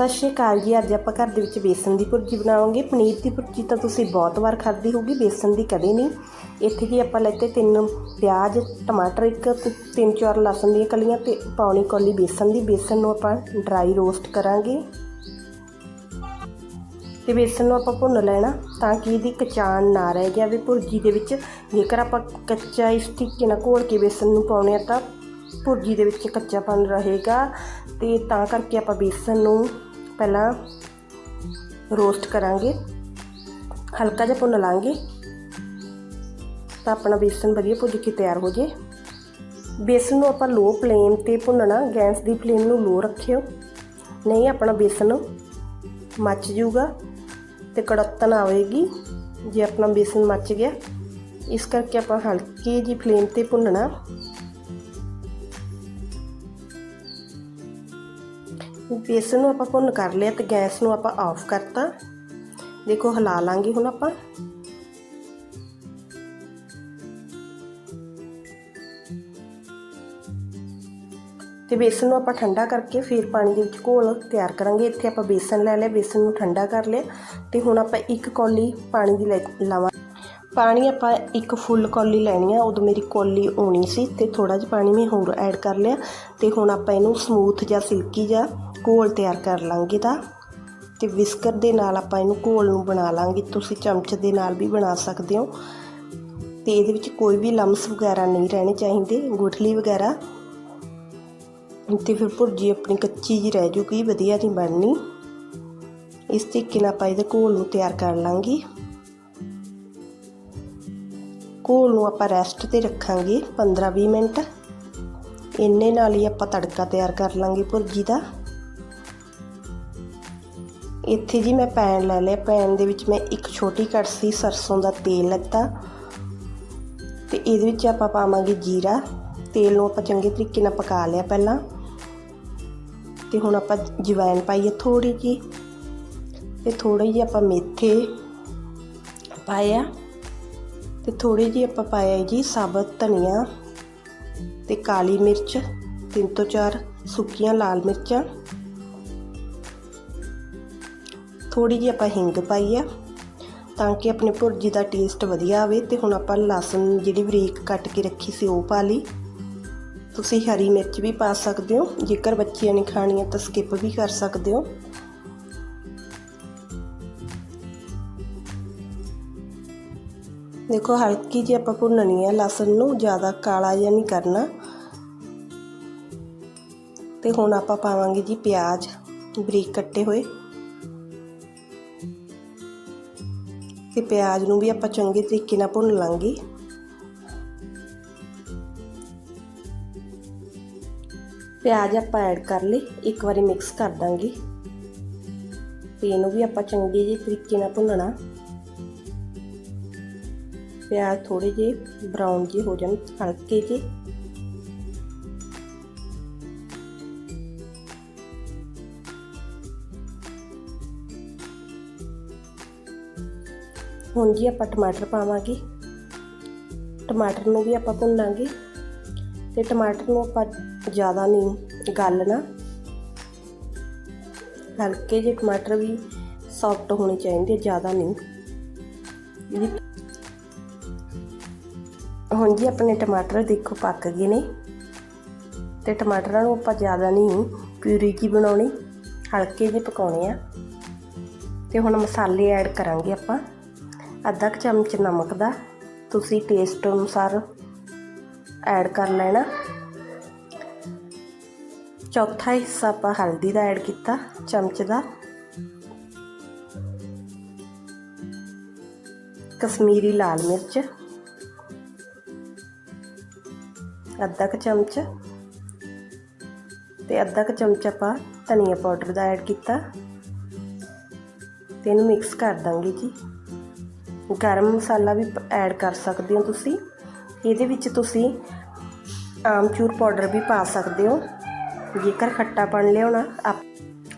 ਸਤਿ ਸ਼੍ਰੀ ਅਕਾਲ ਜੀ। ਅੱਜ ਆਪਾਂ ਘਰ ਦੇ ਵਿੱਚ ਬੇਸਨ ਦੀ ਭੁਰਜੀ ਬਣਾਵਾਂਗੇ। ਪਨੀਰ ਦੀ ਭੁਰਜੀ ਤਾਂ ਤੁਸੀਂ ਬਹੁਤ ਵਾਰ ਖਾਧੀ ਹੋਊਗੀ, ਬੇਸਨ ਦੀ ਕਦੇ ਨਹੀਂ। ਇੱਥੇ ਜੀ ਆਪਾਂ ਲੈਤੇ ਤਿੰਨ ਪਿਆਜ਼, ਟਮਾਟਰ ਇੱਕ, ਤਿੰਨ ਚਾਰ ਲਸਣ ਦੀਆਂ ਕਲੀਆਂ ਤੇ ਪੌਣੀ ਕੌਲੀ ਬੇਸਨ ਦੀ। ਬੇਸਨ ਨੂੰ ਆਪਾਂ ਡਰਾਈ ਰੋਸਟ ਕਰਾਂਗੇ। ਤੇ ਬੇਸਨ ਨੂੰ ਆਪਾਂ ਭੁੰਨ ਲੈਣਾ ਤਾਂ ਕਿ ਇਹਦੀ ਕਚਾਣ ਨਾ ਰਹਿ ਜਾਵੇ ਭੁਰਜੀ ਦੇ ਵਿੱਚ। ਜੇਕਰ ਆਪਾਂ ਕੱਚਾ ਇਸ ਤਰੀਕੇ ਨਾਲ ਘੋਲ ਕੇ ਬੇਸਨ ਨੂੰ ਪਾਉਣੇ ਆ ਤਾਂ ਭੁਰਜੀ ਦੇ ਵਿੱਚ ਕੱਚਾਪਨ ਰਹੇਗਾ। ਤੇ ਤਾਂ ਕਰਕੇ ਆਪਾਂ ਬੇਸਨ ਨੂੰ ਪਹਿਲਾਂ ਰੋਸਟ ਕਰਾਂਗੇ, ਹਲਕਾ ਜਿਹਾ ਭੁੰਨ ਲਾਂਗੇ, ਤਾਂ ਆਪਣਾ ਬੇਸਨ ਵਧੀਆ ਭੁੱਜ ਕੇ ਤਿਆਰ ਹੋ ਜੇ ਬੇਸਨ ਨੂੰ ਆਪਾਂ ਲੋ ਫਲੇਮ ਤੇ ਭੁੰਨਣਾ, ਗੈਸ ਦੀ ਫਲੇਮ ਨੂੰ ਲੋ ਰੱਖਿਓ। ਨਹੀਂ, ਆਪਣਾ ਬੇਸਨ ਮੱਚ ਜਾਊਗਾ ਤੇ ਕੜਤਨ ਆਵੇਗੀ, ਜੇ ਆਪਣਾ ਬੇਸਨ ਮੱਚ ਗਿਆ। ਇਸ ਕਰਕੇ ਆਪਾਂ ਹਲਕੀ ਜੀ ਫਲੇਮ ਤੇ ਭੁੰਨਣਾ। ਬੇਸਨ ਨੂੰ ਆਪਾਂ ਭੁੰਨ ਕਰ ਲਿਆ ਤੇ ਗੈਸ ਨੂੰ ਆਪਾਂ ਆਫ ਕਰਤਾ। ਦੇਖੋ ਹਿਲਾ ਲਾਂਗੇ ਹੁਣ ਆਪਾਂ। ਤੇ ਬੇਸਨ ਨੂੰ ਆਪਾਂ ਠੰਡਾ ਕਰਕੇ ਫਿਰ ਪਾਣੀ ਦੇ ਵਿੱਚ ਘੋਲ ਤਿਆਰ ਕਰਾਂਗੇ। ਇੱਥੇ ਆਪਾਂ ਬੇਸਨ ਲੈ ਲਿਆ, ਬੇਸਨ ਨੂੰ ਠੰਡਾ ਕਰ ਲਿਆ। ਤੇ ਹੁਣ ਆਪਾਂ ਇੱਕ ਕੌਲੀ ਪਾਣੀ ਦੀ ਲਾਵਾਂ। ਪਾਣੀ ਆਪਾਂ ਇੱਕ ਫੁੱਲ ਕੌਲੀ ਲੈਣੀ ਆ, ਉਦੋਂ ਮੇਰੀ ਕੌਲੀ ਆਉਣੀ ਸੀ ਤੇ ਥੋੜਾ ਜਿਹਾ ਪਾਣੀ ਮੈਂ ਹੋਰ ਐਡ ਕਰ ਲਿਆ। ਤੇ ਹੁਣ ਆਪਾਂ ਇਹਨੂੰ ਸਮੂਥ ਜਾਂ ਸਿਲਕੀ ਜਾਂ ਘੋਲ ਤਿਆਰ ਕਰ ਲਾਂਗੇ ਦਾ ਤੇ ਵਿਸਕਰ ਦੇ ਨਾਲ ਆਪਾਂ ਇਹਨੂੰ ਘੋਲ ਨੂੰ ਬਣਾ ਲਾਂਗੇ। ਤੁਸੀਂ ਚਮਚ ਦੇ ਨਾਲ ਵੀ ਬਣਾ ਸਕਦੇ ਹੋ। ਤੇ ਇਹਦੇ ਵਿੱਚ ਕੋਈ ਵੀ ਲੰਮਸ ਵਗੈਰਾ ਨਹੀਂ ਰਹਿਣੇ ਚਾਹੀਦੇ, ਗੁਠਲੀ ਵਗੈਰਾ। ਤੇ ਫਿਰ ਭੁਰਜੀ ਆਪਣੀ ਕੱਚੀ ਜੀ ਰਹਿ ਜੂਗੀ, ਵਧੀਆ ਨਹੀਂ ਬਣਨੀ। ਇਸ ਤਰੀਕੇ ਨਾਲ ਆਪਾਂ ਇਹਦੇ ਘੋਲ ਨੂੰ ਤਿਆਰ ਕਰ ਲਾਂਗੇ। ਘੋਲ ਨੂੰ ਆਪਾਂ ਰੈਸਟ ਤੇ ਰੱਖਾਂਗੇ 15-20 ਮਿੰਟ। ਇੰਨੇ ਨਾਲ ਹੀ ਆਪਾਂ ਤੜਕਾ ਤਿਆਰ ਕਰ ਲਾਂਗੇ ਭੁਰਜੀ ਦਾ। ਇੱਥੇ ਜੀ ਮੈਂ ਪੈਨ ਲੈ ਲਿਆ। ਪੈਨ ਦੇ ਵਿੱਚ ਮੈਂ ਇੱਕ ਛੋਟੀ ਕੜਸੀ ਸਰਸੋਂ ਦਾ ਤੇਲ ਲੱਤਾ। ਤੇ ਇਹਦੇ ਵਿੱਚ ਆਪਾਂ ਪਾਵਾਂਗੇ ਜੀਰਾ। ਤੇਲ ਨੂੰ ਆਪਾਂ ਚੰਗੇ ਤਰੀਕੇ ਨਾਲ ਪਕਾ ਲਿਆ ਪਹਿਲਾਂ। ਤੇ ਹੁਣ ਆਪਾਂ ਜਵੈਣ ਪਾਈਏ ਥੋੜੀ ਜੀ ਤੇ ਥੋੜੀ ਜੀ ਆਪਾਂ ਮੇਥੇ ਪਾਇਆ। ਤੇ ਥੋੜੀ ਜੀ ਆਪਾਂ ਪਾਇਆ ਜੀ ਸਾਬਤ ਧਨੀਆ ਤੇ ਕਾਲੀ ਮਿਰਚ, ਤਿੰਨ ਤੋਂ ਚਾਰ ਸੁੱਕੀਆਂ ਲਾਲ ਮਿਰਚਾਂ। ਥੋੜੀ ਜਿਹੀ ਆਪਾਂ ਹਿੰਗ ਪਾਈ ਆ, ਤਾਂ ਕਿ ਆਪਣੇ ਭੁਰਜੀ ਦਾ ਟੇਸਟ ਵਧੀਆ ਆਵੇ ਤੇ ਹੁਣ ਆਪਾਂ ਲਸਣ ਜਿਹੜੀ ਬਰੀਕ ਕੱਟ ਕੇ ਰੱਖੀ ਸੀ ਉਹ ਪਾ ਲਈ। ਤੁਸੀਂ ਹਰੀ ਮਿਰਚ ਵੀ ਪਾ ਸਕਦੇ ਹੋ, ਜੇਕਰ ਬੱਚਿਆਂ ਨੇ ਖਾਣੀ ਹੈ ਤਾਂ ਸਕਿਪ ਵੀ ਕਰ ਸਕਦੇ ਹੋ। ਦੇਖੋ ਹਲਕੀ ਜਿਹੀ ਆਪਾਂ ਭੁੰਨਣੀ ਹੈ ਲਸਣ ਨੂੰ, ਜ਼ਿਆਦਾ ਕਾਲਾ ਜਿਹਾ ਨਹੀਂ ਕਰਨਾ। ਤੇ ਹੁਣ ਆਪਾਂ ਪਾਵਾਂਗੇ ਜੀ ਪਿਆਜ਼ ਬਰੀਕ ਕੱਟੇ ਹੋਏ। ਤੇ ਪਿਆਜ਼ ਨੂੰ ਵੀ ਆਪਾਂ ਚੰਗੇ ਤਰੀਕੇ ਨਾਲ ਭੁੰਨ ਲਾਂਗੇ। ਪਿਆਜ਼ ਆਪਾਂ ਐਡ ਕਰ ਲਈ ਇੱਕ ਵਾਰੀ ਮਿਕਸ ਕਰ ਦਾਂਗੇ। ਤੇ ਇਹਨੂੰ ਵੀ ਆਪਾਂ ਚੰਗੇ ਜਿਹੇ ਤਰੀਕੇ ਨਾਲ ਭੁੰਨਣਾ। ਪਿਆਜ਼ ਥੋੜੇ ਜਿਹੇ ਬਰਾਊਨ ਜਿਹੇ ਹੋ ਜਾਣ, ਹਲਕੇ ਜਿਹੇ। ਹੁਣ ਜੀ ਆਪਾਂ ਟਮਾਟਰ ਪਾਵਾਂਗੇ। ਟਮਾਟਰ ਨੂੰ ਵੀ ਆਪਾਂ ਭੁੰਨਾਂਗੇ। ਤੇ ਟਮਾਟਰ ਨੂੰ ਆਪਾਂ ਜ਼ਿਆਦਾ ਨਹੀਂ ਗਾਲਣਾ ਹਲਕੇ ਜਿਹੇ ਟਮਾਟਰ ਵੀ ਸੌਫਟ ਹੋਣੇ ਚਾਹੀਦੇ, ਜ਼ਿਆਦਾ ਨਹੀਂ। ਹੁਣ ਜੀ ਆਪਣੇ ਟਮਾਟਰ ਦੇਖੋ ਪੱਕ ਗਏ ਨੇ। ਤੇ ਟਮਾਟਰਾਂ ਨੂੰ ਆਪਾਂ ਜ਼ਿਆਦਾ ਨਹੀਂ ਪਿਊਰੀ ਕੀ ਬਣਾਉਣੀ, ਹਲਕੇ ਜਿਹੇ ਪਕਾਉਣੇ ਆ। ਤੇ ਹੁਣ ਮਸਾਲੇ ਐਡ ਕਰਾਂਗੇ ਆਪਾਂ। ਅੱਧਾ ਕੁ ਚਮਚ ਨਮਕ ਦਾ ਤੁਸੀਂ ਟੇਸਟ ਅਨੁਸਾਰ ਐਡ ਕਰ ਲੈਣਾ। ਚੌਥਾ ਹਿੱਸਾ ਆਪਾਂ ਹਲਦੀ ਦਾ ਐਡ ਕੀਤਾ, ਚਮਚ ਦਾ। ਕਸ਼ਮੀਰੀ ਲਾਲ ਮਿਰਚ। ਅੱਧਾ ਕੁ ਚਮਚ। ਤੇ ਅੱਧਾ ਕੁ ਚਮਚ ਆਪਾਂ ਧਨੀਆ ਪਾਊਡਰ ਦਾ ਐਡ ਕੀਤਾ। ਤੇ ਇਹਨੂੰ ਮਿਕਸ ਕਰ ਦਾਂਗੇ ਜੀ। ਗਰਮ ਮਸਾਲਾ ਵੀ ਐਡ ਕਰ ਸਕਦੇ ਹੋ ਤੁਸੀਂ। ਇਹਦੇ ਵਿੱਚ ਤੁਸੀਂ ਆਮਚੂਰ ਪਾਊਡਰ ਵੀ ਪਾ ਸਕਦੇ ਹੋ। ਜੇਕਰ ਖੱਟਾਪਣ ਲਿਆਉਣਾ,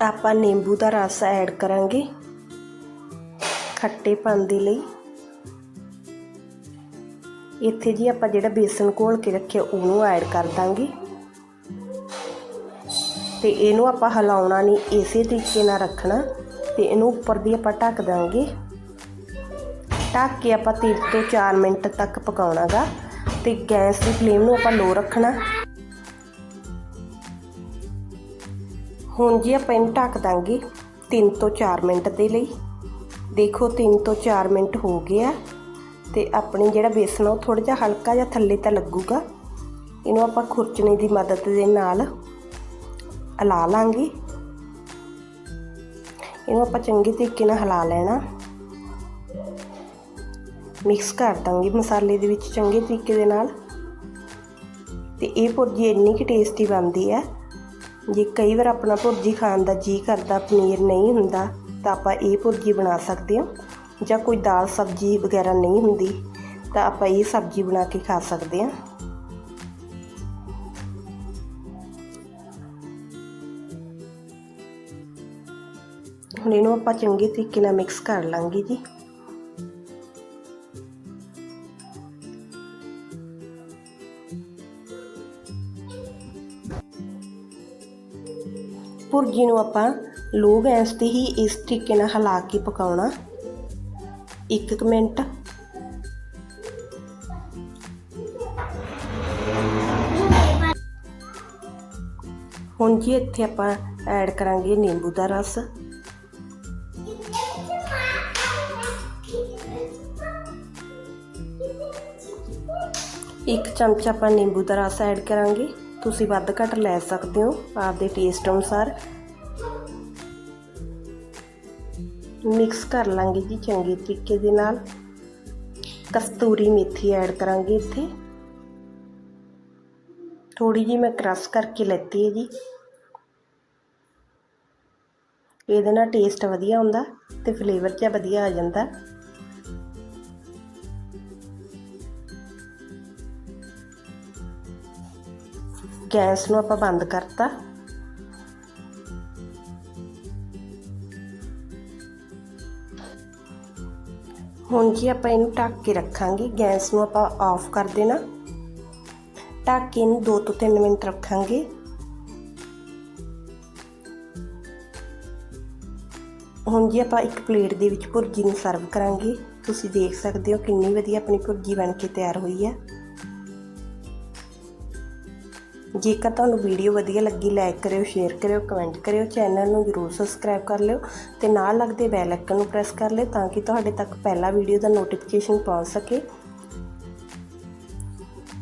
ਆਪਾਂ ਨਿੰਬੂ ਦਾ ਰਸ ਐਡ ਕਰਾਂਗੇ। ਖੱਟੇਪਣ ਦੇ ਲਈ। ਇੱਥੇ ਜੀ ਆਪਾਂ ਜਿਹੜਾ ਬੇਸਨ ਘੋਲ ਕੇ ਰੱਖਿਆ, ਉਹਨੂੰ ਐਡ ਕਰ ਦਾਂਗੇ। ਤੇ ਇਹਨੂੰ ਆਪਾਂ ਹਿਲਾਉਣਾ ਨਹੀਂ, ਇਸੇ ਤਰੀਕੇ ਨਾਲ ਰੱਖਣਾ। ਤੇ ਇਹਨੂੰ ਉੱਪਰ ਦੀ ਆਪਾਂ ਢੱਕ ਦਾਂਗੇ। ਢੱਕ ਕੇ ਆਪਾਂ 3 ਤੋਂ 4 ਮਿੰਟ ਤੱਕ ਪਕਾਉਣਾਗਾ ਤੇ ਗੈਸ ਦੀ ਫਲੇਮ ਨੂੰ ਆਪਾਂ ਲੋ ਰੱਖਣਾ। ਹੁਣ ਜੀ ਆਪਾਂ ਇਹਨੂੰ ਢੱਕ ਦਾਂਗੇ 3 ਤੋਂ 4 ਮਿੰਟ ਦੇ ਲਈ। ਦੇਖੋ 3 ਤੋਂ 4 ਮਿੰਟ ਹੋ ਗਏ ਆ ਤੇ ਆਪਣੀ ਜਿਹੜਾ ਬੇਸਨ ਆ ਉਹ ਥੋੜਾ ਜਿਹਾ ਹਲਕਾ ਜਿਹਾ ਥੱਲੇ ਤਾਂ ਲੱਗੂਗਾ। ਇਹਨੂੰ ਆਪਾਂ ਖੁਰਚਣੇ ਦੀ ਮਦਦ ਦੇ ਨਾਲ ਹਿਲਾ ਲਾਂਗੇ। ਇਹਨੂੰ ਆਪਾਂ ਚੰਗੇ ਤਰੀਕੇ ਨਾਲ ਹਿਲਾ ਲੈਣਾ। ਮਿਕਸ ਕਰ ਦਾਂਗੀ ਮਸਾਲੇ ਦੇ ਵਿੱਚ ਚੰਗੇ ਤਰੀਕੇ ਦੇ ਨਾਲ। ਤੇ ਇਹ ਭੁਰਜੀ ਇੰਨੀ ਕਿ ਟੇਸਟੀ ਬਣਦੀ ਹੈ। ਜੇ ਕਈ ਵਾਰ ਆਪਣਾ ਭੁਰਜੀ ਖਾਣ ਦਾ ਜੀ ਕਰਦਾ, ਪਨੀਰ ਨਹੀਂ ਹੁੰਦਾ, ਤਾਂ ਆਪਾਂ ਇਹ ਭੁਰਜੀ ਬਣਾ ਸਕਦੇ ਹਾਂ। ਜਾਂ ਕੋਈ ਦਾਲ ਸਬਜ਼ੀ ਵਗੈਰਾ ਨਹੀਂ ਹੁੰਦੀ, ਤਾਂ ਆਪਾਂ ਇਹ ਸਬਜ਼ੀ ਬਣਾ ਕੇ ਖਾ ਸਕਦੇ ਹਾਂ। ਹੁਣ ਇਹਨੂੰ ਆਪਾਂ ਚੰਗੇ ਤਰੀਕੇ ਨਾਲ ਮਿਕਸ ਕਰ ਲਾਂਗੇ ਜੀ। ਭੁਰਜੀ ਨੂੰ ਆਪਾਂ ਲੋ ਗੈਸ ਤੇ ਹੀ ਇਸ ਤਰੀਕੇ ਨਾਲ ਹਿਲਾ ਕੇ ਪਕਾਉਣਾ। 1 ਮਿੰਟ। ਹੁਣ ਜੀ ਇੱਥੇ ਆਪਾਂ ਐਡ ਕਰਾਂਗੇ ਨਿੰਬੂ ਦਾ ਰਸ। ਇੱਕ ਚਮਚਾ ਆਪਾਂ ਨਿੰਬੂ ਦਾ ਰਸ ਐਡ ਕਰਾਂਗੇ। ਤੁਸੀਂ ਵੱਧ ਘੱਟ ਲੈ ਸਕਦੇ ਹੋ ਆਪਦੇ ਟੇਸਟ ਅਨੁਸਾਰ। ਮਿਕਸ ਕਰ ਲਾਂਗੇ ਜੀ ਚੰਗੇ ਤਰੀਕੇ ਦੇ ਨਾਲ। ਕਸਤੂਰੀ ਮੇਥੀ ਐਡ ਕਰਾਂਗੇ ਇੱਥੇ। ਥੋੜੀ ਜੀ ਮੈਂ ਕ੍ਰਸ਼ ਕਰਕੇ ਲੈਤੀ ਹੈ ਜੀ। ਇਹਦੇ ਨਾਲ ਟੇਸਟ ਵਧੀਆ ਹੁੰਦਾ ਤੇ ਫਲੇਵਰ ਜਿਹਾ ਵਧੀਆ ਆ ਜਾਂਦਾ। ਗੈਸ ਨੂੰ ਆਪਾਂ ਬੰਦ ਕਰਤਾ। ਹੁਣ ਜੀ ਆਪਾਂ ਇਹਨੂੰ ਢੱਕ ਕੇ ਰੱਖਾਂਗੇ। ਗੈਸ ਨੂੰ ਆਪਾਂ ਆਫ ਕਰ ਦੇਣਾ। ਢੱਕ ਕੇ ਇਹਨੂੰ 2 ਤੋਂ 3 ਮਿੰਟ ਰੱਖਾਂਗੇ। ਹੁਣ ਜੀ ਆਪਾਂ ਇੱਕ ਪਲੇਟ ਦੇ ਵਿੱਚ ਭੁਰਜੀ ਨੂੰ ਸਰਵ ਕਰਾਂਗੇ। ਤੁਸੀਂ ਦੇਖ ਸਕਦੇ ਹੋ ਕਿੰਨੀ ਵਧੀਆ ਆਪਣੀ ਭੁਰਜੀ ਬਣ ਕੇ ਤਿਆਰ ਹੋਈ ਹੈ। ਜੇਕਰ ਤੁਹਾਨੂੰ ਵੀਡੀਓ ਵਧੀਆ ਲੱਗੀ ਲਾਈਕ ਕਰਿਓ ਸ਼ੇਅਰ ਕਰਿਓ ਕਮੈਂਟ ਕਰਿਓ ਚੈਨਲ ਨੂੰ ਜਰੂਰ ਸਬਸਕ੍ਰਾਈਬ ਕਰ ਲਿਓ ਤੇ ਨਾਲ ਲੱਗਦੇ ਬੈਲ ਆਈਕਨ ਨੂੰ ਪ੍ਰੈਸ ਕਰ ਲਿਓ ਤਾਂ ਕਿ ਤੁਹਾਡੇ ਤੱਕ ਪਹਿਲਾ ਵੀਡੀਓ ਦਾ ਨੋਟੀਫਿਕੇਸ਼ਨ ਪਹੁੰਚ ਸਕੇ।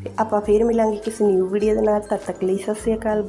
ਤੇ ਆਪਾਂ ਫੇਰ ਮਿਲਾਂਗੇ ਕਿਸੇ ਨਿਊ ਵੀਡੀਓ ਦੇ ਨਾਲ, ਤਦ ਤੱਕ ਲਈ ਸਤਿ ਸ਼੍ਰੀ ਅਕਾਲ